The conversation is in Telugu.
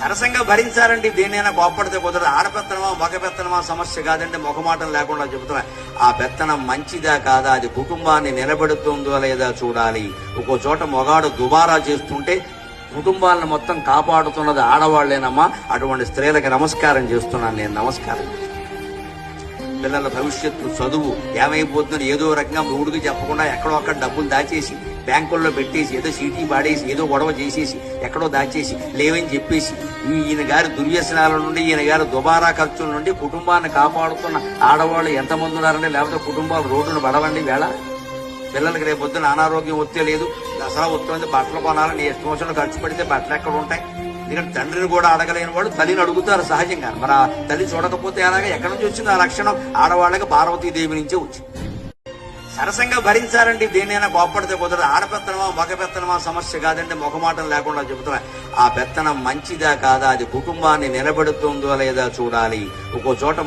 సరసంగా భరించారండి. దేనైనా కోపడితే కుదరదు. ఆడపెత్తనమా మగ పెత్తనమా సమస్య కాదంటే మొఖమాటం లేకుండా చెబుతున్నా ఆ పెత్తనం మంచిదా కాదా? అది కుటుంబాన్ని నిలబెడుతుందో లేదా చూడాలి. ఒక్కో చోట మొగాడు దుబారా చేస్తుంటే కుటుంబాలను మొత్తం కాపాడుతున్నది ఆడవాళ్ళేనమ్మా అటువంటి స్త్రీలకు నమస్కారం చేస్తున్నాను నేను. నమస్కారం. పిల్లల భవిష్యత్తు చదువు ఏమైపోతుందని ఏదో రకంగా మూడుకి చెప్పకుండా ఎక్కడో అక్కడ డబ్బులు దాచేసి బ్యాంకుల్లో పెట్టేసి ఏదో సీటీ పాడేసి ఏదో గొడవ చేసేసి ఎక్కడో దాచేసి లేవని చెప్పేసి ఈయన గారి దుర్వ్యసనాల నుండి ఈయన గారి దుబారా ఖర్చుల నుండి కుటుంబాన్ని కాపాడుతున్న ఆడవాళ్ళు ఎంతమంది ఉన్నారండి లేకపోతే కుటుంబాలు రోడ్డును పడవండి వేళ. పిల్లలకి రేపు పొద్దున అనారోగ్యం వస్తే లేదు. దసరా వస్తుంది బట్టలు కొనాలని ఇష్టం వచ్చిన ఖర్చు పెడితే బట్టలు ఎక్కడ ఉంటాయి? ఎందుకంటే తండ్రిని కూడా అడగలేని వాడు తల్లిని అడుగుతారు సహజంగా. మరి ఆ తల్లి చూడకపోతే అలాగే ఎక్కడి నుంచి వచ్చింది ఆ లక్షణం ఆడవాళ్ళకి పార్వతీదేవి నుంచే వచ్చింది. సరసంగా భరించారండి దేనైనా కోప్పడితే కుదరదు ఆడపెత్తనమా మగ పెత్తనమా సమస్య కాదంటే మొఖమాటం లేకుండా చెబుతున్నా. ఆ పెత్తనం మంచిదా కాదా? అది కుటుంబాన్ని నిలబెడుతుందో లేదా చూడాలి. ఒక్కో చోట